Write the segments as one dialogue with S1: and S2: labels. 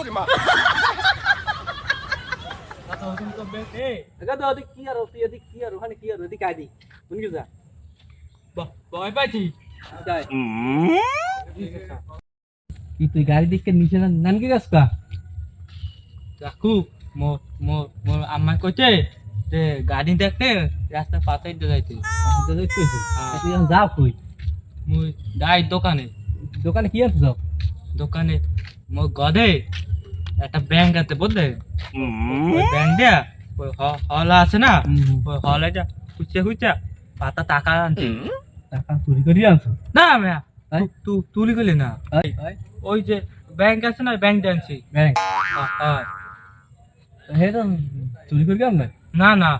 S1: ওরে মা কথা হইতো কি আর তুই এদিক কি আর ওখানে কি আর এদিক আই দি। যা।
S2: বাহ পাইছি।
S1: আচ্ছা, কি তুই গাড়ি দিকে নিচে নানকে গাছ কা?
S2: রাখু মোর কইছে যে গাড়ি দেখতে রাস্তা পাতাই দিয়ে যাইতে।
S1: হ্যাঁ। তুই এখন যাও
S2: মুই যাই দোকানে।
S1: দোকানে কি আছে যাও?
S2: দোকানে। মোর গদে। একটা ব্যাংক আছে বুঝলে? ওই ব্যাংক দিয়া ওই হল আছে না? ওই হলে যা খুঁজছে খুঁজছে পাতা টাকা আনছে।
S1: টাকা চুরি করি আনছো?
S2: না মিয়া? তু- তু তুলি গেলি না। ওই যে ব্যাংক আছে না ব্যাংক আনছি।
S1: ব্যাংক
S2: হ্যাঁ, হ্যাঁ।
S1: তো চুরি করি না
S2: না না।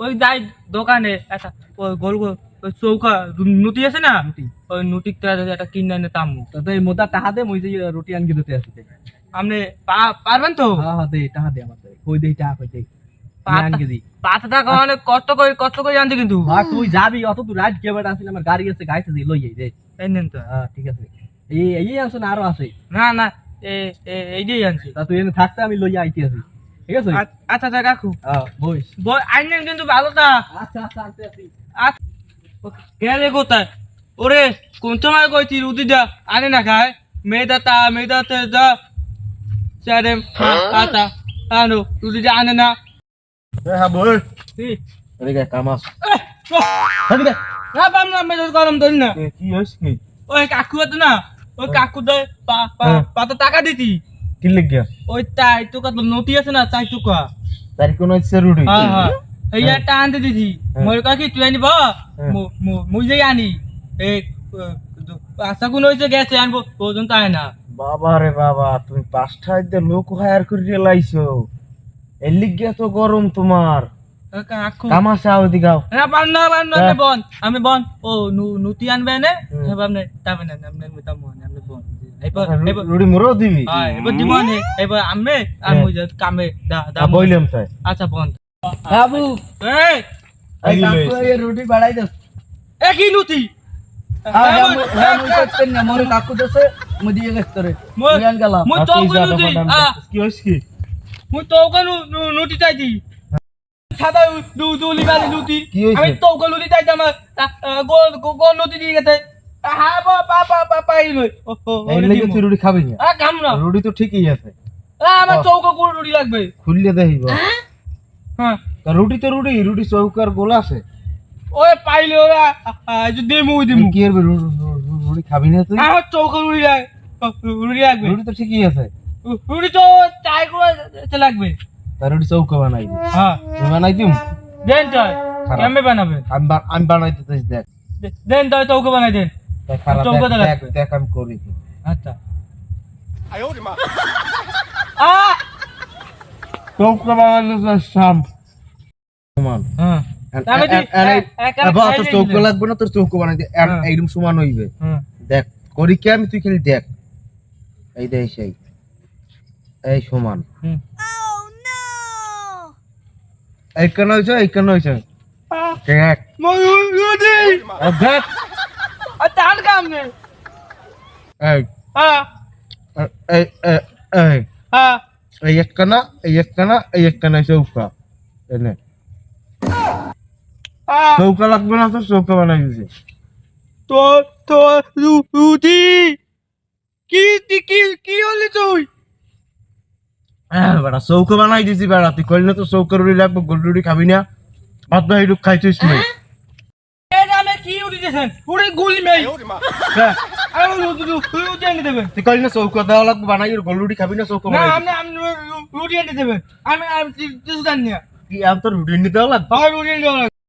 S2: ওই যাই দোকানে একটা ওই গোল গোল ওই চৌকা নুটি আছে না? ওই নুটিটা একটা কিনে এনে তামু।
S1: তো মোদা টাকা দে মই যে রুটি আনকি দিতে আসতে
S2: আপনি পারবেন তো?
S1: হ্যাঁ হ্যাঁ দে টাকা দে আমার কই দেই টাকা কই দেই?
S2: কষ্ট করে কষ্ট করে আনছে কিন্তু।
S1: তুই যাবি অত তুই রাত কে বেটা আসিল আমার গাড়ি আছে গাইতে দি লই যাই দে
S2: এই নেন তো।
S1: হ্যাঁ ঠিক আছে। এই এই আনছো না আরও আছে?
S2: না না এ- এ- এই দিয়ে আনছি।
S1: তা তুই এনে থাকতে আমি লই আইতে আছি। ঠিক আছে?
S2: আচ্ছা আচ্ছা কাকু
S1: হ্যাঁ বইস
S2: বই আইনেন কিন্তু ভালোটা
S1: আচ্ছা আচ্ছা আনতে আসি
S2: গেলে কোথায়? ওরে কোন সময় কইছি রুটি দা আনে না খায়? মেয়েদা তা মেয়েদা তে দা স্যারে আতা আনো রুটি দা আনে না
S3: হ্যাঁ বল
S2: কি?
S3: এদিকে কামাস
S2: এই, ও,
S3: এদিকে
S2: না পাম না মেজাজ গরম ধরি না
S3: কি হইছ কি
S2: ওই কাকু আছে না ওই কাকু দে পা- পা-
S3: হ্যাঁ।
S2: পাতা টাকা দিতি
S3: কি লিখিয়া
S2: ওই তাই টুকা তো নটি আছে না চাই টুকা
S3: তার কোন হচ্ছে রুডি
S2: হ্যাঁ হ্যাঁ এই একটা আনতে দিছি। মই কাকি তুই আনিব। মুই যাই আনি এই আশা কোন হয়েছে গেছে আনব পর্যন্ত আয় না
S3: বাবা রে বাবা তুমি পাঁচটা দিয়ে লোক হায়ার করে লাইছো। এর লিখিয়া তো গরম তোমার।
S2: কাকু
S3: কামাসা ওদিকে আও।
S2: না পান না পান না
S3: হ্যাঁ।
S2: আমি বন আমি বন। ও নু- নুতি আনবে নে। এবার আপনি তাবে না আপনি মিতা মন আপনি বন। এবার এবার
S3: রুডি দিবি?
S2: হ্যাঁ এবার দিব নে। এবার আমি আর মুই যা কামে দা দা
S3: আ, বইলাম তাই।
S2: আচ্ছা বন।
S1: বাবু।
S2: এই!
S3: এই
S1: এই কাকু এই রুটি বাড়াই দে।
S2: এ কি নুতি?
S1: হ্যাঁ হ্যাঁ মুই- হ্যাঁ করতেন না মোর কাকু দেছে। মুই দিয়ে গেছ তোরে
S2: মই
S1: মুই আন
S2: মই তো
S3: তুই যা
S2: নুতি
S3: ব্যাপারটা আমি
S2: আ
S3: দেখতেছি। কি হইছ কি?
S2: মুই তো কেন নুটি চাইছি সাদা দু দুলি বালি নুটি আমি তো নুটি চাইছি আমার গোল গোল নুটি দিয়ে গেছে। হ্যাঁ পা পা পা পা পাই লই ও ও
S3: এই লিগে তুই রুডি খাবি না?
S2: আ কাম না
S3: রুডি তো ঠিকই আছে।
S2: আমার চৌকা কোন রুটি লাগবে।
S3: খুললে দেখিব
S2: হ্যাঁ
S3: তা রুটি তো রুটি রুটি চৌকার গোলা আছে।
S2: ওই পাইলে ওরা যদি দেমু দিমু।
S3: কি রু- রুটি খাবি না তুই?
S2: আমার চৌকা রুটি লাগ রুটি লাগবে।
S3: রুটি তো ঠিকই আছে।
S2: রুটি তো চাই করে লাগবে।
S3: তা রুটি চৌকা বানাই।
S2: হ্যাঁ।
S3: তুই বানাই দিম?
S2: দেন
S3: খারাপ।
S2: কেমনে বানাবেন
S3: আমি আমি বানাইতে চাই দেখ
S2: দেন তাই চৌকা বানাই দেন। চৌকা
S3: দেখ- দেখ আমি করি কি।
S2: আচ্ছা। আ!
S3: চৌকা বানালে তো সাম সমান
S2: হ্যাঁ। এ- একা
S3: চৌকা লাগবে না তোর চৌকা বানাই দে
S2: হ্যাঁ।
S3: এইরকম সমান হইবে।
S2: হ্যাঁ
S3: দেখ করি কি আমি তুই খালি দেখ। এই দেখ সেই। এই সমান।
S2: হুম।
S3: এই কেন হয়েছে এই কেন হয়েছে দেখ। দেখ।
S2: তার কাম নেই।
S3: এই।
S2: হ্যাঁ।
S3: এই এই- এই।
S2: হ্যাঁ।
S3: এই একখানা এই একখানা এই এনে
S2: হ্যাঁ
S3: চৌকা লাগবে না তো চৌকা বানাই দিছে
S2: তো তো রুটি কি কি- কি কি হলি তুই
S3: হ্যাঁ বেটা চৌকা বানাই দিছি বেড়া তুই কইলে তো চৌকা রুটি লাগবে গোল রুটি খাবি না ভাত না এইটুক খাইছিস না
S2: কি উঠি দিয়েছেন পুরো গুলি মেই
S3: হ্যাঁ,
S2: রুটি রুটি এনে
S3: তুই কইলে না চৌকা দেওয়া লাগবে বানাই গোল রুটি খাবি না চৌকা
S2: না আপনি আপনি রুটি এনে দেবেন আমি আমি কিছু জানি না
S3: কি আমি তোর রুটি এনে দেওয়া লাগবে
S2: আমার রুটি এনে দেওয়া